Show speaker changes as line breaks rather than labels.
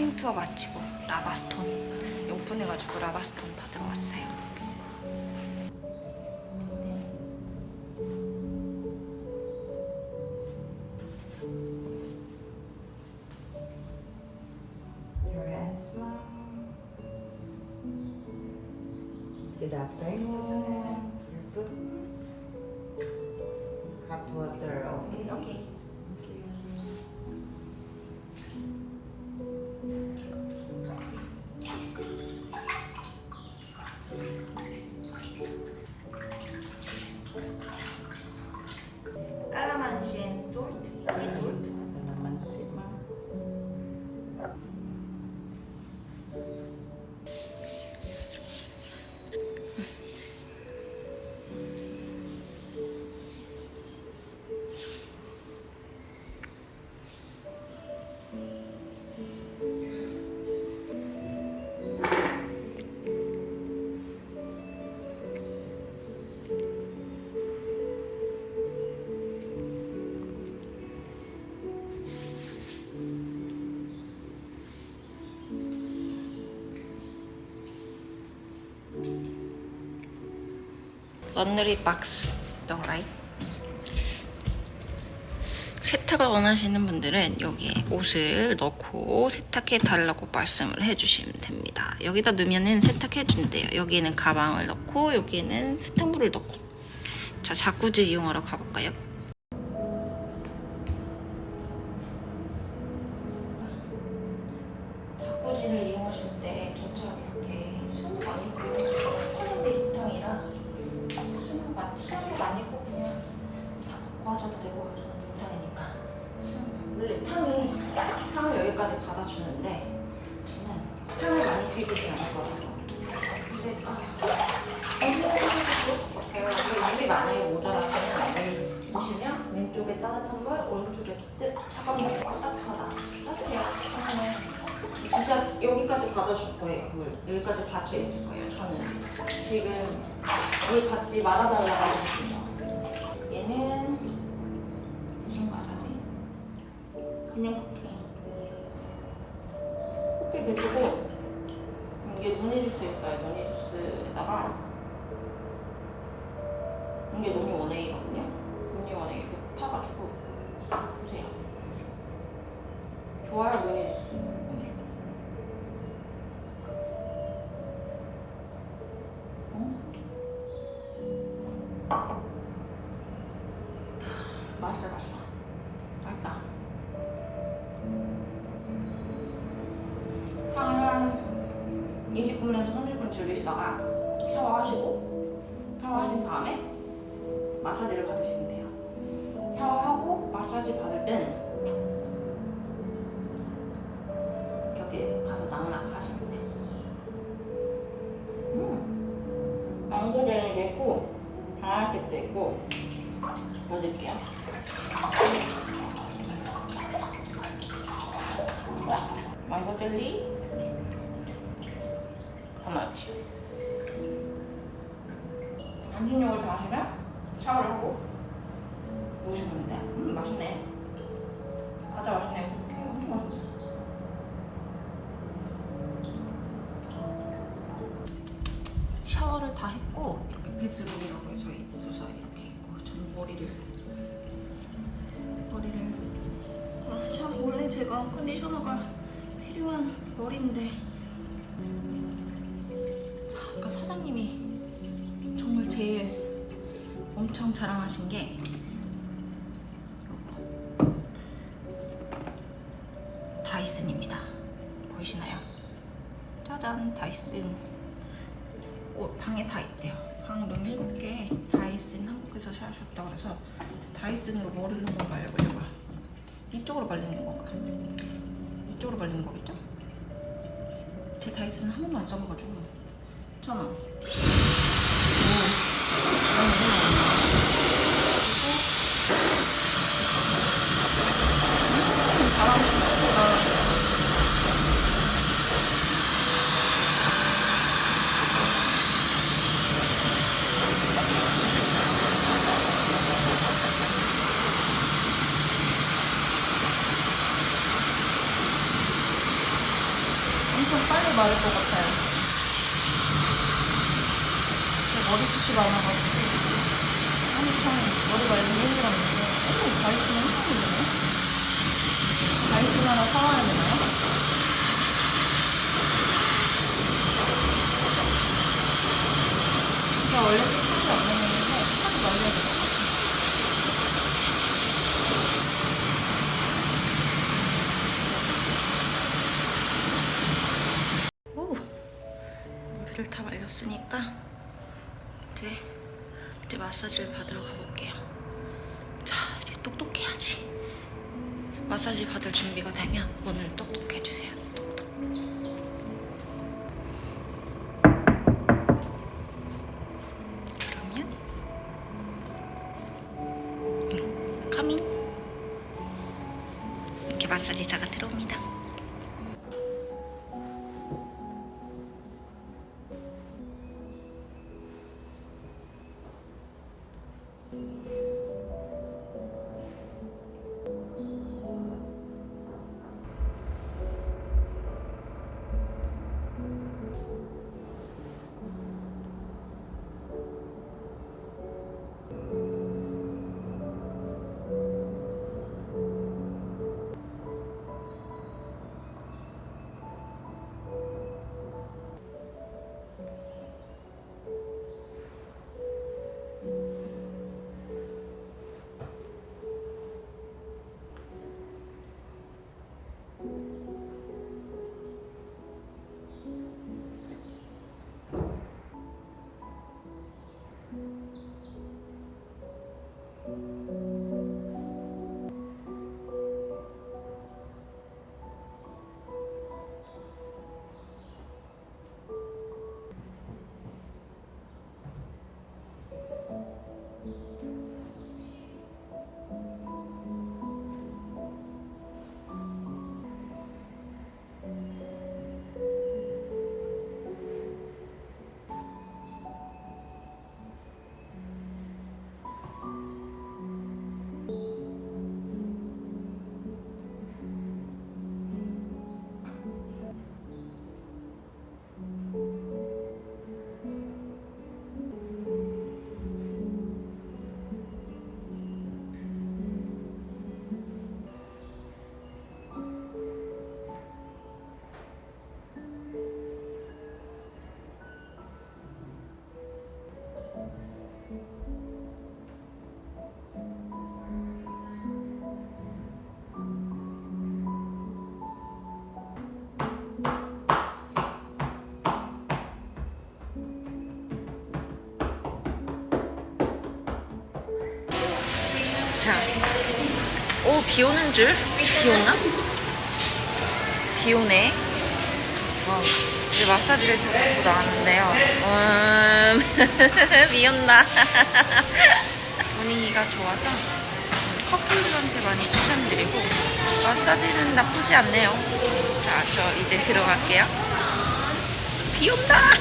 쇼핑 투어 마치고 라바스톤 오픈해가지고 라바스톤 받으러 왔어요.
Your food.
런너리 박스 더라이 세탁을 원하시는 분들은 여기에 옷을 넣고 세탁해 달라고 말씀을 해주시면 됩니다. 여기다 넣으면은 세탁해 준대요. 여기에는 가방을 넣고 여기에는 세탁물을 넣고 자 자쿠지 이용하러 가볼까요? 숨을 많이 숨을 많이 고 그냥 다 벗고 하셔도 되고 저는 인상이니까. 숨 원래 탕이 탕을 여기까지 받아주는데 저는 탕을 많이 집이지 않을 거라서. 근데 아 너무 같아요 물이 만약에 모자라시면 물 드시면 왼쪽에 따뜻한 물 오른쪽에 뜨, 차가운 물 따뜻하다 따뜻해요 그러면 진짜 여기까지 받아줄 거예요 물. 여기까지 받쳐 있을 거예요 저는. 지금 물 받지 말아달라고 하셨습니다. 얘는 무슨 과자지? 그냥 커피. 커피 드시고 이게 노니 주스 있어요 노니 주스에다가. 이게 노니 원에이거든요. 노니 원에이 이렇게 타가지고 보세요. 좋아요 노니 주스 20분에서 30분 즐기시다가 샤워하시고 샤워하신 다음에 마사지를 받으시면 돼요. 샤워하고 마사지 받을 땐 여기 가서 나무락 하시면 돼요. 음. 망고 젤리도 있고 방아잎도 있고 보여드릴게요. 자, 망고 젤리 하나치 안심용을 다 하시면 샤워를 하고 누우시면 되는데 음 맛있네. 과자 맛있네. 쿠키 엄청 맛있네. 샤워를 다 했고 이렇게 베스룸이라고 해서 있어서 이렇게 있고 저는 머리를 머리를 다 샤워 원래 제가 컨디셔너가 필요한 머리인데 사장님이 정말 제일 엄청 자랑하신 게 다이슨입니다 보이시나요? 짜잔 다이슨 어, 방에 다 있대요. 방룸 7개 다이슨 한국에서 사셨다 그래서 다이슨으로 머리를 한번 말려보려고요. 이쪽으로 말리는 건가? 이쪽으로 말리는 거겠죠? 제 다이슨 한 번도 안 써봐가지고 천 원. 오, 음, 바람 생각보다 엄청 빨리 마를 것 같아요. 제가 머리숱이 많아가지고. 한참 머리 말리기 힘들었는데. 오, 다이스는 엄청 힘드네. 다이슨 하나 사와야 되나요? 제가 원래 숱이 없는 애인데 숱하게 말려야 될것 같아요. 오, 머리를 다 말렸으니까 이제 이제 마사지를 받으러 가볼게요. 자, 이제 똑똑해야지. 마사지 받을 준비가 되면 오늘 똑똑해주세요. 똑똑. 그러면 음, 카민 이렇게 마사지사가 들어옵니다. 자, 오, 비 오는 줄? 비 오나? 비 오네. 어, 이제 마사지를 다 받고 나왔는데요. 음, 비 온다. 분위기가 좋아서 커플들한테 많이 추천드리고, 마사지는 나쁘지 않네요. 자, 저 이제 들어갈게요. 비 온다!